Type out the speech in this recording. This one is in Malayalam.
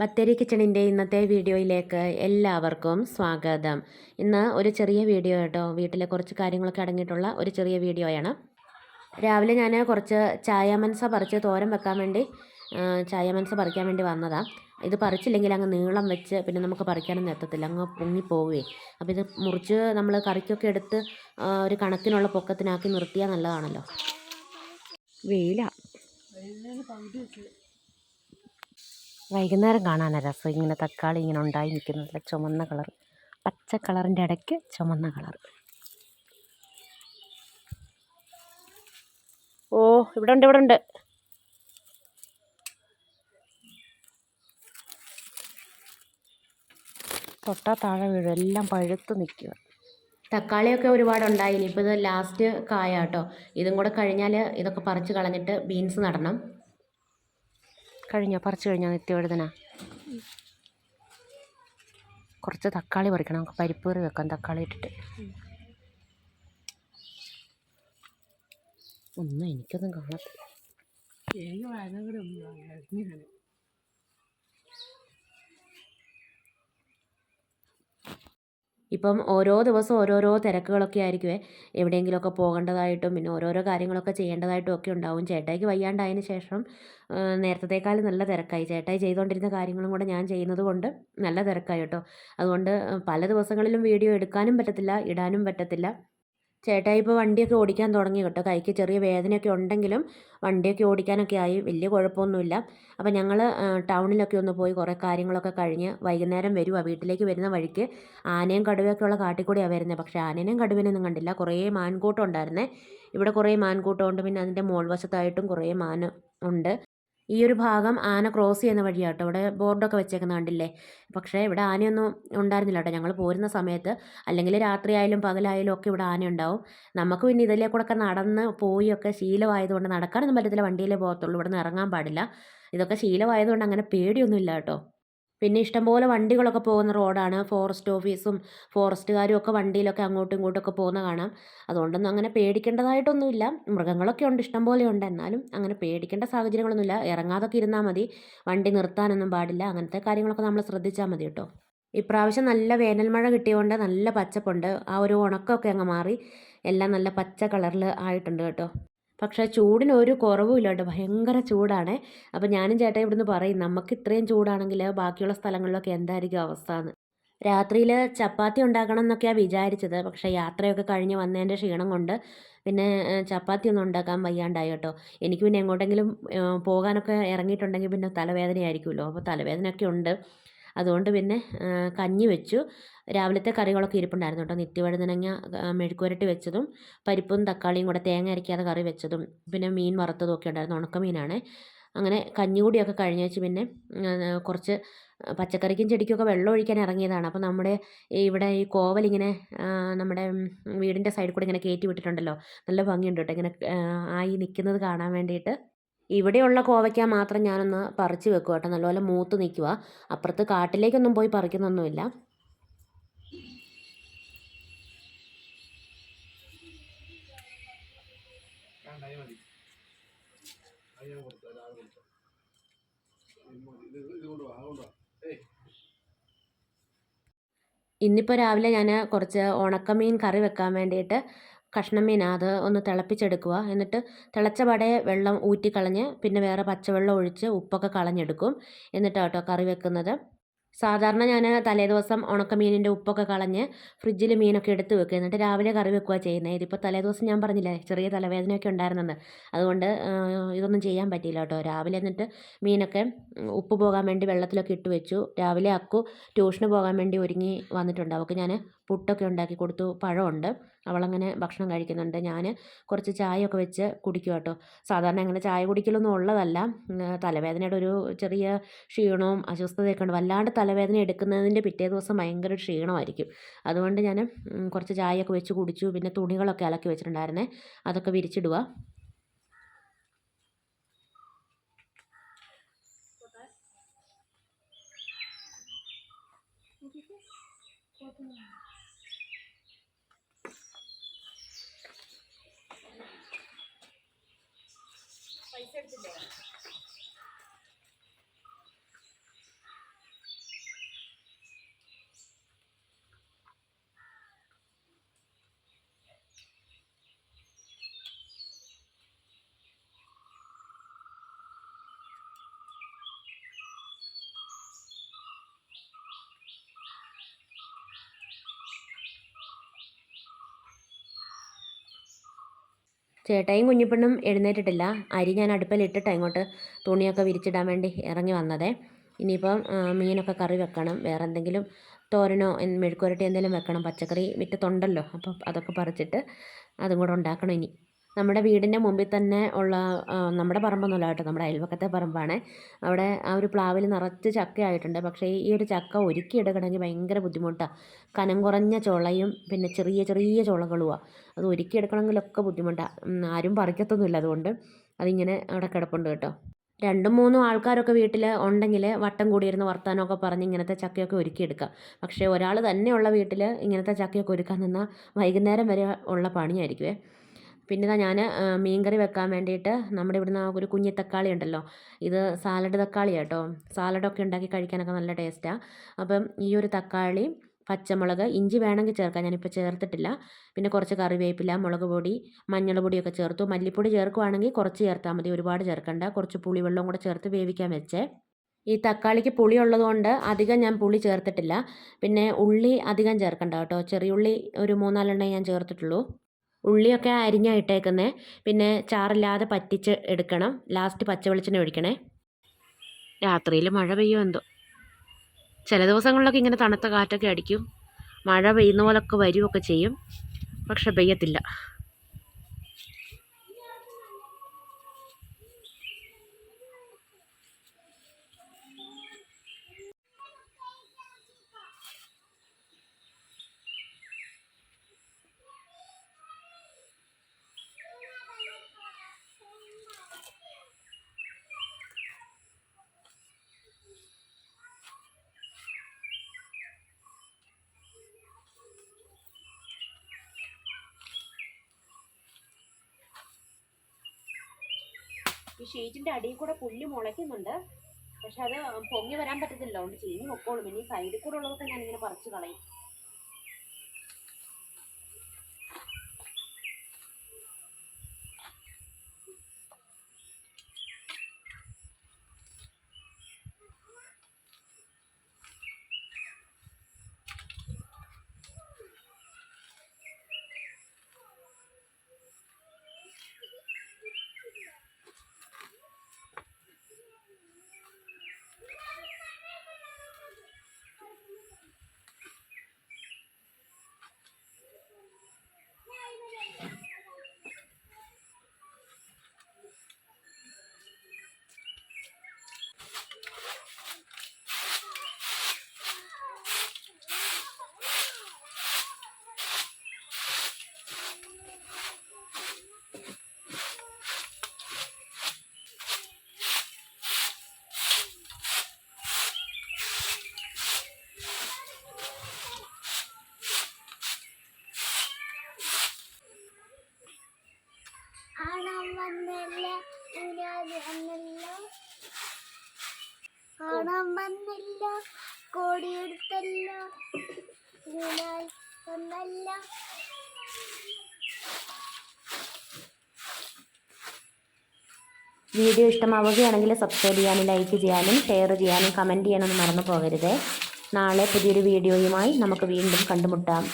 ബത്തേരി കിച്ചണിന്റെ ഇന്നത്തെ വീഡിയോയിലേക്ക് എല്ലാവർക്കും സ്വാഗതം. ഇന്ന് ഒരു ചെറിയ വീഡിയോ കേട്ടോ. വീട്ടിലെ കുറച്ച് കാര്യങ്ങളൊക്കെ അടങ്ങിയിട്ടുള്ള ഒരു ചെറിയ വീഡിയോയാണ്. രാവിലെ ഞാൻ കുറച്ച് ചായമൻസ പറിച്ച് തോരൻ വെക്കാൻ വേണ്ടി ചായമൻസ പറിക്കാൻ വേണ്ടി വന്നതാണ് ഇത് പറിച്ചില്ലെങ്കിൽ അങ്ങ് നീളം വെച്ച് പിന്നെ നമുക്ക് പറിക്കാനൊന്നും എത്തത്തില്ല. അങ്ങ് പൊങ്ങിപ്പോവേ അപ്പോൾ ഇത് മുറിച്ച് നമ്മൾ കറിക്കൊക്കെ എടുത്ത് ഒരു കണക്കിനുള്ള പൊക്കത്തിനാക്കി നിർത്തിയാൽ നല്ലതാണല്ലോ. വെയില. വൈകുന്നേരം കാണാനാണ് രസം. ഇങ്ങനെ തക്കാളി ഇങ്ങനെ ഉണ്ടായി നിൽക്കുന്നത് ചുമന്ന കളർ പച്ച കളറിന്റെ ഇടയ്ക്ക് ചുമന്ന കളർ ഓ ഇവിടെ ഉണ്ട് ഇവിടെ ഉണ്ട്. തൊട്ടാ താഴെ വീഴും. എല്ലാം പഴുത്ത് നിൽക്കുക. തക്കാളിയൊക്കെ ഒരുപാട് ഉണ്ടായി ഇനിയിപ്പോൾ ഇത് ലാസ്റ്റ് കായ കേട്ടോ ഇതും കൂടെ കഴിഞ്ഞാൽ ഇതൊക്കെ പറിച്ച് കളഞ്ഞിട്ട് ബീൻസ് നടണം. കഴിഞ്ഞോ പറിച്ചു കഴിഞ്ഞോ നിത്യവഴുതന. കുറച്ച് തക്കാളി പറിക്കണം. നമുക്ക് പരിപ്പ് കറി വെക്കാം. തക്കാളി ഇട്ടിട്ട്. ഒന്നും എനിക്കൊന്നും കാണത്തില്ല. ഇപ്പം ഓരോ ദിവസം ഓരോരോ തിരക്കുകളൊക്കെ ആയിരിക്കുമേ എവിടെയെങ്കിലുമൊക്കെ പോകേണ്ടതായിട്ടും പിന്നെ ഓരോരോ കാര്യങ്ങളൊക്കെ ചെയ്യേണ്ടതായിട്ടും ഒക്കെ ഉണ്ടാവും. ചേട്ടായിക്ക് വയ്യാണ്ടായതിന് ശേഷം നേരത്തേക്കാളും നല്ല തിരക്കായി. ചേട്ടായി ചെയ്തുകൊണ്ടിരുന്ന കാര്യങ്ങളും കൂടെ ഞാൻ ചെയ്യുന്നത് കൊണ്ട് നല്ല തിരക്കായി കേട്ടോ. അതുകൊണ്ട് പല ദിവസങ്ങളിലും വീഡിയോ എടുക്കാനും പറ്റത്തില്ല ഇടാനും പറ്റത്തില്ല. ചേട്ടായി ഇപ്പോൾ വണ്ടിയൊക്കെ ഓടിക്കാൻ തുടങ്ങി കേട്ടോ. കൈക്ക് ചെറിയ വേദനയൊക്കെ ഉണ്ടെങ്കിലും വണ്ടിയൊക്കെ ഓടിക്കാനൊക്കെ ആയി. വലിയ കുഴപ്പമൊന്നുമില്ല. അപ്പോൾ ഞങ്ങൾ ടൗണിലൊക്കെ ഒന്ന് പോയി കുറേ കാര്യങ്ങളൊക്കെ കഴിഞ്ഞ് വൈകുന്നേരം വരുവാ. വീട്ടിലേക്ക് വരുന്ന വഴിക്ക് ആനയും കടുവയൊക്കെ ഉള്ള കാട്ടിൽ കൂടിയാണ് വരുന്നത് പക്ഷേ ആനേനെയും കടുവനെയൊന്നും കണ്ടില്ല. കുറേ മാൻകൂട്ടം ഉണ്ടായിരുന്നേ. ഇവിടെ കുറേ മാൻകൂട്ടം ഉണ്ട്. പിന്നെ അതിന്റെ മോൾവശത്തായിട്ടും കുറേ മാൻ ഉണ്ട്. ഈ ഒരു ഭാഗം ആന ക്രോസ് ചെയ്യുന്ന വഴിയാട്ടോ. ഇവിടെ ബോർഡൊക്കെ വെച്ചേക്കുന്ന കണ്ടില്ലേ? പക്ഷേ ഇവിടെ ആനയൊന്നും ഉണ്ടായിരുന്നില്ല കേട്ടോ. ഞങ്ങൾ പോരുന്ന സമയത്ത് അല്ലെങ്കിൽ രാത്രിയായാലും പകലായാലും ഒക്കെ ഇവിടെ ആന ഉണ്ടാവും നമുക്ക് പിന്നെ ഇതിലേ കൂടെ ഒക്കെ നടന്ന് പോയി ഒക്കെ ശീലമായതുകൊണ്ട് നടക്കാനൊന്നും പറ്റത്തില്ല. വണ്ടിയിലേ പോകത്തുള്ളൂ. ഇവിടെ നിന്ന് ഇറങ്ങാൻ പാടില്ല. ഇതൊക്കെ ശീലമായതുകൊണ്ട് അങ്ങനെ പേടിയൊന്നുമില്ല കേട്ടോ. പിന്നെ ഇഷ്ടംപോലെ വണ്ടികളൊക്കെ പോകുന്ന റോഡാണ്. ഫോറസ്റ്റ് ഓഫീസും ഫോറസ്റ്റുകാരും ഒക്കെ വണ്ടിയിലൊക്കെ അങ്ങോട്ടും ഇങ്ങോട്ടും ഒക്കെ പോകുന്ന കാണാം. അതുകൊണ്ടൊന്നും അങ്ങനെ പേടിക്കേണ്ടതായിട്ടൊന്നുമില്ല. മൃഗങ്ങളൊക്കെ ഉണ്ട് ഇഷ്ടംപോലെ ഉണ്ട്. എന്നാലും അങ്ങനെ പേടിക്കേണ്ട സാഹചര്യങ്ങളൊന്നുമില്ല. ഇറങ്ങാതൊക്കെ ഇരുന്നാൽ മതി. വണ്ടി നിർത്താനൊന്നും പാടില്ല. അങ്ങനത്തെ കാര്യങ്ങളൊക്കെ നമ്മൾ ശ്രദ്ധിച്ചാൽ മതി കേട്ടോ. ഇപ്രാവശ്യം നല്ല വേനൽ മഴ കിട്ടിയതുകൊണ്ട് നല്ല പച്ചപ്പുണ്ട്. ആ ഒരു ഉണക്കമൊക്കെ അങ്ങ് മാറി. എല്ലാം നല്ല പച്ച കളറിൽ ആയിട്ടുണ്ട് കേട്ടോ. പക്ഷേ ചൂടിന് ഒരു കുറവുമില്ല കേട്ടോ. ഭയങ്കര ചൂടാണ്. അപ്പോൾ ഞാനും ചേട്ടാ ഇവിടുന്ന് പറയും നമുക്ക് ഇത്രയും ചൂടാണെങ്കിൽ ബാക്കിയുള്ള സ്ഥലങ്ങളിലൊക്കെ എന്തായിരിക്കും അവസ്ഥ? എന്ന്. രാത്രിയിൽ ചപ്പാത്തി ഉണ്ടാക്കണം എന്നൊക്കെയാണ് വിചാരിച്ചത്. പക്ഷേ യാത്രയൊക്കെ കഴിഞ്ഞ് വന്നതിന്റെ ക്ഷീണം കൊണ്ട് പിന്നെ ചപ്പാത്തി ഒന്നും ഉണ്ടാക്കാൻ വയ്യാണ്ടായി കേട്ടോ. എനിക്ക് പിന്നെ എങ്ങോട്ടെങ്കിലും പോകാനൊക്കെ ഇറങ്ങിയിട്ടുണ്ടെങ്കിൽ പിന്നെ തലവേദനയായിരിക്കുമല്ലോ. അപ്പോൾ തലവേദനയൊക്കെ ഉണ്ട്. അതുകൊണ്ട് പിന്നെ കഞ്ഞി വെച്ചു. രാവിലത്തെ കറികളൊക്കെ ഇരിപ്പുണ്ടായിരുന്നു കേട്ടോ. നിത്യവഴുതനങ്ങ മെഴുക്കുവരട്ടി വെച്ചതും പരിപ്പും തക്കാളിയും കൂടെ തേങ്ങ അരയ്ക്കാതെ കറി വെച്ചതും പിന്നെ മീൻ വറുത്തതും ഒക്കെ ഉണ്ടായിരുന്നു. ഉണക്കമീനാണ്. അങ്ങനെ കഞ്ഞികൂടിയൊക്കെ കഴിഞ്ഞ് വെച്ച് പിന്നെ കുറച്ച് പച്ചക്കറിക്കും ചെടിക്കൊക്കെ വെള്ളം ഒഴിക്കാൻ ഇറങ്ങിയതാണ്. അപ്പോൾ നമ്മുടെ ഇവിടെ ഈ കോവലിങ്ങനെ നമ്മുടെ വീടിന്റെ സൈഡിൽ കൂടെ ഇങ്ങനെ കയറ്റി വിട്ടിട്ടുണ്ടല്ലോ. നല്ല ഭംഗിയുണ്ട് കേട്ടോ. ഇങ്ങനെ ആയി നിൽക്കുന്നത് കാണാൻ വേണ്ടിയിട്ട്. ഇവിടെയുള്ള കോവയ്ക്ക മാത്രം ഞാനൊന്ന് പറിച്ച് വെക്കുക കേട്ടോ. നല്ലപോലെ മൂത്ത് നിൽക്കുക അപ്പുറത്ത് കാട്ടിലേക്കൊന്നും പോയി പറിക്കുന്നൊന്നുമില്ല. ഇന്നിപ്പോൾ രാവിലെ ഞാൻ കുറച്ച് ഉണക്കമീൻ കറി വെക്കാൻ വേണ്ടിയിട്ട് കഷ്ണം മീൻ അത് ഒന്ന് തിളപ്പിച്ചെടുക്കുക. എന്നിട്ട് തിളച്ച വടയെ വെള്ളം ഊറ്റിക്കളഞ്ഞ് പിന്നെ വേറെ പച്ചവെള്ളം ഒഴിച്ച് ഉപ്പൊക്കെ കളഞ്ഞെടുക്കും. എന്നിട്ട് കേട്ടോ കറി വെക്കുന്നത്. സാധാരണ ഞാൻ തലേദിവസം ഉണക്കമീനിന്റെ ഉപ്പൊക്കെ കളഞ്ഞ് ഫ്രിഡ്ജിൽ മീനൊക്കെ എടുത്ത് വെക്കുക എന്നിട്ട് രാവിലെ കറി വെക്കുക ചെയ്യുന്നത് ഇതിപ്പോൾ തലേദിവസം ഞാൻ പറഞ്ഞില്ലേ ചെറിയ തലവേദനയൊക്കെ ഉണ്ടായിരുന്നെന്ന്. അതുകൊണ്ട് ഇതൊന്നും ചെയ്യാൻ പറ്റിയില്ല കേട്ടോ രാവിലെ എന്നിട്ട് മീനൊക്കെ ഉപ്പ് പോകാൻ വേണ്ടി വെള്ളത്തിലൊക്കെ ഇട്ട് വെച്ചു. രാവിലെ അക്കു ട്യൂഷന് പോകാൻ വേണ്ടി ഒരുങ്ങി വന്നിട്ടുണ്ട്. അവൾക്ക് ഞാൻ പുട്ടൊക്കെ ഉണ്ടാക്കി കൊടുത്തു. പഴമുണ്ട്. അവളങ്ങനെ ഭക്ഷണം കഴിക്കുന്നുണ്ട്. ഞാൻ കുറച്ച് ചായയൊക്കെ വെച്ച് കുടിക്കും കേട്ടോ സാധാരണ അങ്ങനെ ചായ കുടിക്കലൊന്നും ഉള്ളതല്ല. തലവേദനയുടെ ഒരു ചെറിയ ക്ഷീണവും അസ്വസ്ഥതയൊക്കെ ഉണ്ട്. വല്ലാണ്ട് തലവേദന എടുക്കുന്നതിന്റെ പിറ്റേ ദിവസം ഭയങ്കര ക്ഷീണമായിരിക്കും. അതുകൊണ്ട് ഞാൻ കുറച്ച് ചായയൊക്കെ വെച്ച് കുടിച്ചു. പിന്നെ തുണികളൊക്കെ ഇളക്കി വെച്ചിട്ടുണ്ടായിരുന്നേ. അതൊക്കെ വിരിച്ചിടുക ചേട്ടായും കുഞ്ഞിപ്പെണ്ണും എഴുന്നേറ്റിട്ടില്ല. അരി ഞാൻ അടുപ്പിലിട്ടിട്ട് ഇങ്ങോട്ട് തുണിയൊക്കെ വിരിച്ചിടാൻ വേണ്ടി ഇറങ്ങി വന്നതേ. ഇനിയിപ്പം മീനൊക്കെ കറി വെക്കണം. വേറെ എന്തെങ്കിലും തോരനോ മെഴുക്കുരട്ടി എന്തെങ്കിലും വെക്കണം. പച്ചക്കറി മുറ്റത്തുണ്ടല്ലോ. അപ്പം അതൊക്കെ പറിച്ചിട്ട് അതും കൂടെ ഉണ്ടാക്കണം ഇനി. നമ്മുടെ വീടിന്റെ മുമ്പിൽ തന്നെ ഉള്ള നമ്മുടെ പറമ്പൊന്നുമല്ല കേട്ടോ. നമ്മുടെ അയൽവക്കത്തെ പറമ്പാണ്. അവിടെ ആ ഒരു പ്ലാവിൽ നിറച്ച് ചക്കയായിട്ടുണ്ട് പക്ഷേ ഈ ഒരു ചക്ക ഒരുക്കി എടുക്കണമെങ്കിൽ ഭയങ്കര ബുദ്ധിമുട്ടാണ് കനം കുറഞ്ഞ ചുളയും പിന്നെ ചെറിയ ചെറിയ ചുളകളുമാണ് അത് ഒരുക്കി എടുക്കണമെങ്കിലൊക്കെ ബുദ്ധിമുട്ടാണ് ആരും പറിക്കത്തൊന്നുമില്ല അതുകൊണ്ട് അതിങ്ങനെ അവിടെ കിടപ്പുണ്ട് കേട്ടോ. രണ്ടും മൂന്നും ആൾക്കാരൊക്കെ വീട്ടിൽ ഉണ്ടെങ്കിൽ വട്ടം കൂടിയിരുന്ന് വർത്താനമൊക്കെ പറഞ്ഞ് ഇങ്ങനത്തെ ചക്കയൊക്കെ ഒരുക്കിയെടുക്കാം പക്ഷേ ഒരാൾ തന്നെയുള്ള വീട്ടിൽ ഇങ്ങനത്തെ ചക്കയൊക്കെ ഒരുക്കാൻ നിന്നാൽ വൈകുന്നേരം വരെ ഉള്ള പണിയായിരിക്കുമേ പിന്നെ ഇതാ ഞാൻ മീൻകറി വെക്കാൻ വേണ്ടിയിട്ട് നമ്മുടെ ഇവിടുന്ന് ഒരു കുഞ്ഞി തക്കാളി ഉണ്ടല്ലോ. ഇത് സാലഡ് തക്കാളി കേട്ടോ സാലഡൊക്കെ ഉണ്ടാക്കി കഴിക്കാനൊക്കെ നല്ല ടേസ്റ്റാണ് അപ്പം ഈ ഒരു തക്കാളി പച്ചമുളക് ഇഞ്ചി വേണമെങ്കിൽ ചേർക്കാം. ഞാനിപ്പോൾ ചേർത്തിട്ടില്ല. പിന്നെ കുറച്ച് കറിവേപ്പില മുളക് പൊടി മഞ്ഞൾ പൊടിയൊക്കെ ചേർത്തു. മല്ലിപ്പൊടി ചേർക്കുവാണെങ്കിൽ കുറച്ച് ചേർത്താൽ മതി. ഒരുപാട് ചേർക്കണ്ട. കുറച്ച് പുളിവെള്ളവും കൂടെ ചേർത്ത് വേവിക്കാൻ വെച്ചേ. ഈ തക്കാളിക്ക് പുളി ഉള്ളതുകൊണ്ട് അധികം ഞാൻ പുളി ചേർത്തിട്ടില്ല. പിന്നെ ഉള്ളി അധികം ചേർക്കണ്ട കേട്ടോ. ചെറിയുള്ളി ഒരു മൂന്നാലെണ്ണേ ഞാൻ ചേർത്തിട്ടുള്ളൂ. ഉള്ളിയൊക്കെ അരിഞ്ഞാണ് ഇട്ടേക്കുന്നത് പിന്നെ ചാറില്ലാതെ പറ്റിച്ച് എടുക്കണം. ലാസ്റ്റ് പച്ച വെളിച്ചെണ്ണ ഒഴിക്കണേ. രാത്രിയിൽ മഴ പെയ്യോ എന്തോ? ചില ദിവസങ്ങളിലൊക്കെ ഇങ്ങനെ തണുത്ത കാറ്റൊക്കെ അടിക്കും. മഴ പെയ്യുന്ന പോലൊക്കെ വരുമൊക്കെ ചെയ്യും. പക്ഷെ പെയ്യത്തില്ല. ഈ ഷീറ്റിന്റെ അടിയിൽ കൂടെ പുല്ല് മുളയ്ക്കുന്നുണ്ട്. പക്ഷെ അത് പൊങ്ങി വരാൻ പറ്റത്തില്ല അതുകൊണ്ട് ചീഞ്ഞ് പൊക്കോളും. ഇനി സൈഡിൽ കൂടെ ഉള്ളതൊക്കെ ഞാനിങ്ങനെ പറിച്ച് കളയും. വീഡിയോ ഇഷ്ടമാവുകയാണെങ്കിൽ സബ്സ്ക്രൈബ് ചെയ്യാനും ലൈക്ക് ചെയ്യാനും ഷെയർ ചെയ്യാനും കമന്റ് ചെയ്യാനൊന്നും മറന്നു പോകരുത്. നാളെ പുതിയൊരു വീഡിയോയുമായി നമുക്ക് വീണ്ടും കണ്ടുമുട്ടാം.